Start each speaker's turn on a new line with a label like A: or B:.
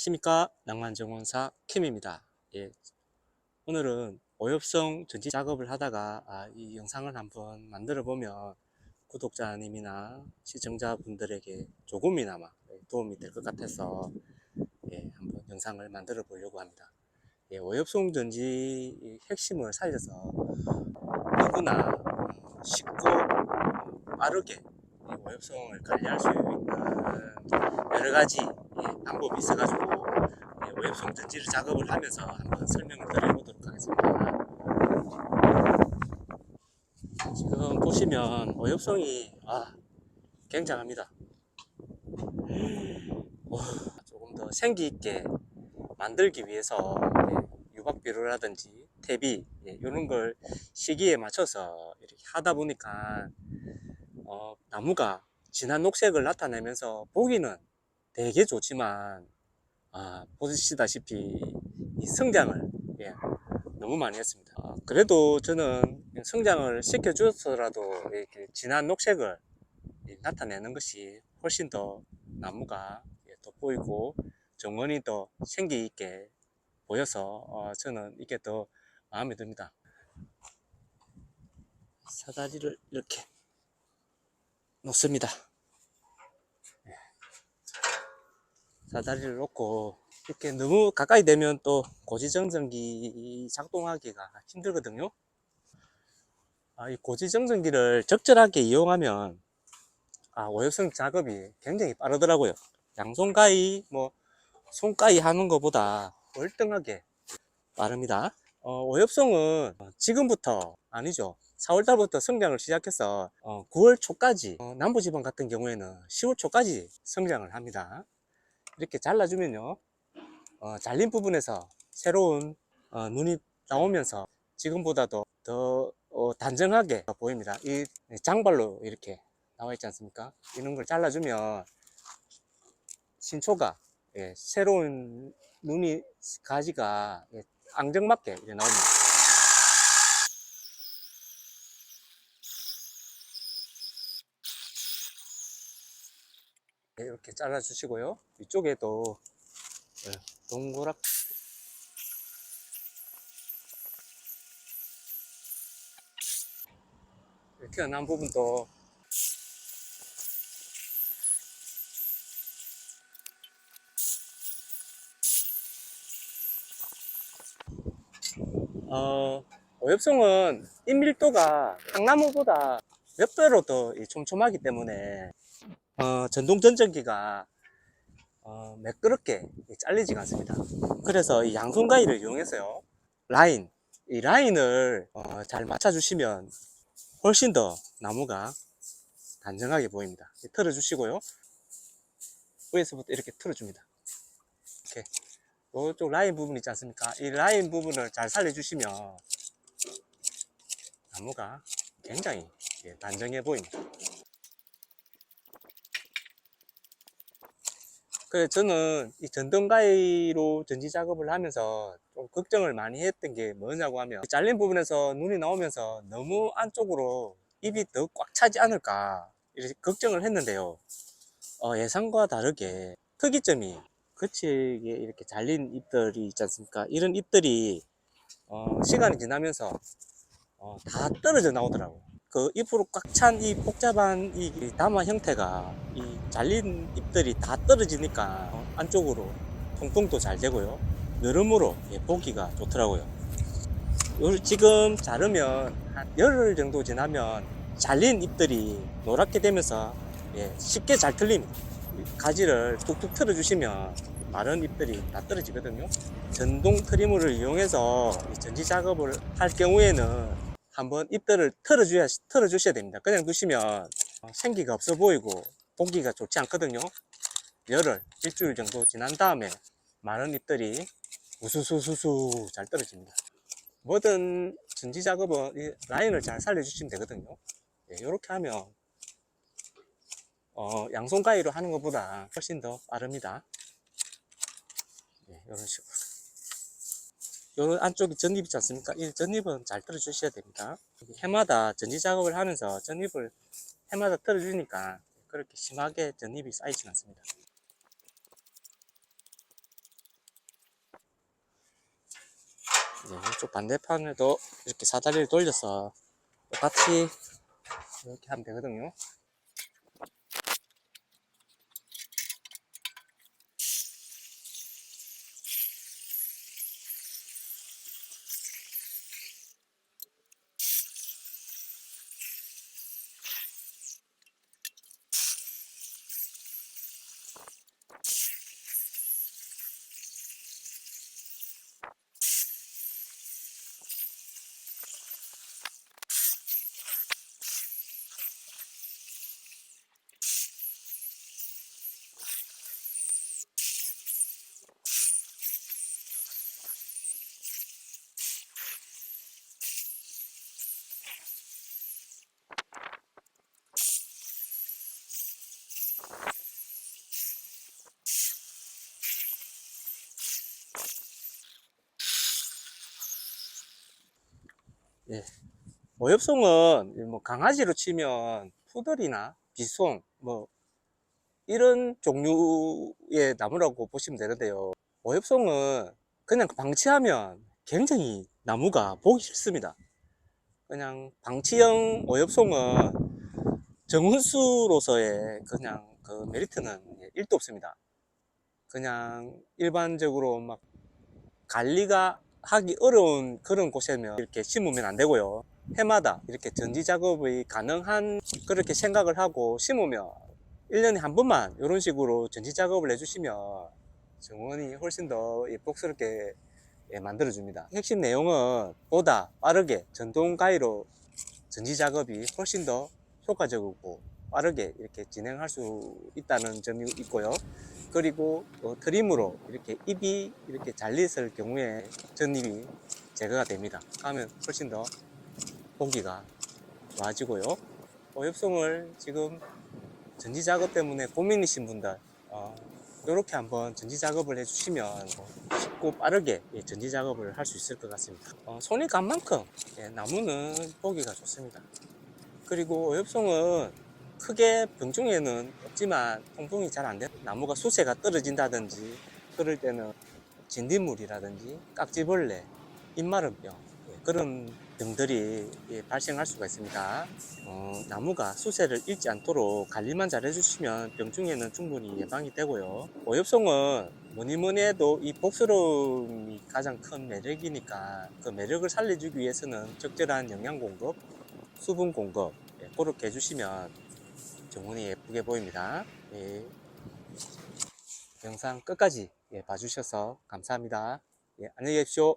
A: 안녕하십니까? 낭만정원사 캠입니다. 예, 오늘은 오엽성 전지 작업을 하다가 아, 이 영상을 한번 만들어 보면 구독자님이나 시청자분들에게 조금이나마 도움이 될 것 같아서 예, 한번 영상을 만들어 보려고 합니다. 예, 오엽성 전지 이 핵심을 살려서 누구나 어, 쉽고 빠르게 이 오엽성을 관리할 수 있는 여러 가지 예, 방법이 있어가지고 예, 오엽성 전지를 작업을 하면서 한번 설명을 드려보도록 하겠습니다. 지금 보시면 오엽성이 아, 굉장합니다. 오, 조금 더 생기 있게 만들기 위해서 예, 유박비료라든지 퇴비 예, 이런 걸 시기에 맞춰서 이렇게 하다 보니까 어, 나무가 진한 녹색을 나타내면서 보기는 되게 좋지만 아, 보시다시피 이 성장을 예, 너무 많이 했습니다. 아, 그래도 저는 성장을 시켜주어서라도 이렇게 진한 녹색을 이 나타내는 것이 훨씬 더 나무가 예, 돋보이고 정원이 더 생기 있게 보여서 어, 저는 이게 더 마음에 듭니다. 사다리를 이렇게 놓습니다. 사다리를 놓고 이렇게 너무 가까이 되면 또 고지정전기 작동하기가 힘들거든요. 아, 이 고지정전기를 적절하게 이용하면 아, 오엽성 작업이 굉장히 빠르더라고요. 양손가위, 뭐 손가위 하는 것보다 월등하게 빠릅니다. 어, 오엽성은 지금부터 아니죠. 4월달부터 성장을 시작해서 9월 초까지 어, 남부지방 같은 경우에는 10월 초까지 성장을 합니다. 이렇게 잘라주면요. 어, 잘린 부분에서 새로운 어, 눈이 나오면서 지금보다도 더 어, 단정하게 보입니다. 이 장발로 이렇게 나와 있지 않습니까? 이런 걸 잘라주면 신초가 예, 새로운 눈이 가지가 예, 앙증맞게 나옵니다 이렇게 잘라 주시고요. 이쪽에도 예, 동그랗 튀어나온 부분도 어, 오엽성은 잎밀도가 향나무보다 몇 배로 더이 촘촘하기 때문에 어, 전동 전전기가 어, 매끄럽게 잘리지가 않습니다. 그래서 이 양손 가위를 이용해서요. 라인, 이 라인을 어, 잘 맞춰주시면 훨씬 더 나무가 단정하게 보입니다. 틀어주시고요. 위에서부터 이렇게 틀어줍니다. 이렇게 이쪽 라인 부분 있지 않습니까? 이 라인 부분을 잘 살려주시면 나무가 굉장히 예, 단정해 보입니다. 그래 저는 이 전등가위로 전지 작업을 하면서 좀 걱정을 많이 했던 게 뭐냐고 하면 잘린 부분에서 눈이 나오면서 너무 안쪽으로 잎이 더 꽉 차지 않을까 이렇게 걱정을 했는데요. 어, 예상과 다르게 특이점이 거치게 이렇게 잘린 잎들이 있지 않습니까? 이런 잎들이 어, 시간이 지나면서 어, 다 떨어져 나오더라고요 그 잎으로 꽉 찬 이 복잡한 이 담화 형태가 이 잘린 잎들이 다 떨어지니까 어, 안쪽으로 통풍도 잘 되고요. 여름으로 예, 보기가 좋더라고요. 요 지금 자르면 한 열흘 정도 지나면 잘린 잎들이 노랗게 되면서 예, 쉽게 잘 틀립니다 가지를 툭툭 틀어 주시면 마른 잎들이 다 떨어지거든요. 전동 트리머를 이용해서 전지 작업을 할 경우에는 한번 잎들을 털어줘야, 털어주셔야 됩니다. 그냥 두시면 생기가 없어 보이고 보기가 좋지 않거든요. 열흘, 일주일 정도 지난 다음에 많은 잎들이 우수수수수 잘 떨어집니다. 뭐든 전지 작업은 이 라인을 잘 살려주시면 되거든요. 이렇게 하면 어, 양손 가위로 하는 것보다 훨씬 더 빠릅니다. 네, 이런 식으로. 요 안쪽이 전입 있지 않습니까? 이 전입은 잘 틀어주셔야 됩니다. 해마다 전지 작업을 하면서 전입을 해마다 틀어주니까 그렇게 심하게 전입이 쌓이지 않습니다. 이제 이쪽 반대판에도 이렇게 사다리를 돌려서 똑같이 이렇게 하면 되거든요. 예. 어엽송은 뭐 강아지로 치면 푸들이나 비숑 뭐 이런 종류의 나무라고 보시면 되는데요. 어엽송은 그냥 방치하면 굉장히 나무가 보기 싫습니다. 그냥 방치형 어엽송은 정훈수로서의 그냥 그 메리트는 1도 없습니다. 그냥 일반적으로 막 관리가 하기 어려운 그런 곳에는 이렇게 심으면 안 되고요. 해마다 이렇게 전지 작업이 가능한 그렇게 생각을 하고 심으면 1년에 한 번만 이런 식으로 전지 작업을 해주시면 정원이 훨씬 더 예쁘스럽게 예, 만들어 줍니다. 핵심 내용은 보다 빠르게 전동 가위로 전지 작업이 훨씬 더 효과적이고 빠르게 이렇게 진행할 수 있다는 점이 있고요. 그리고 어, 트림으로 이렇게 잎이 이렇게 잘렸을 경우에 전잎이 제거가 됩니다. 하면 훨씬 더 보기가 좋아지고요. 어엽송을 지금 전지 작업 때문에 고민이신 분들 이렇게 한번 전지 작업을 해주시면 쉽고 빠르게 예, 전지 작업을 할 수 있을 것 같습니다. 어, 손이 간 만큼 예, 나무는 보기가 좋습니다. 그리고 어엽송은 크게 병중에는 없지만 통풍이 잘 안 돼. 나무가 수세가 떨어진다든지 그럴 때는 진딧물이라든지 깍지벌레, 입마름병 예, 그런 병들이 예, 발생할 수가 있습니다. 어, 나무가 수세를 잃지 않도록 관리만 잘 해주시면 병중에는 충분히 예방이 되고요. 오엽송은 뭐니 뭐니 해도 이 복스러움이 가장 큰 매력이니까 그 매력을 살려주기 위해서는 적절한 영양 공급, 수분 공급 예, 그렇게 해주시면 정원이 예쁘게 보입니다. 예. 영상 끝까지 예, 봐주셔서 감사합니다. 예, 안녕히 계십시오.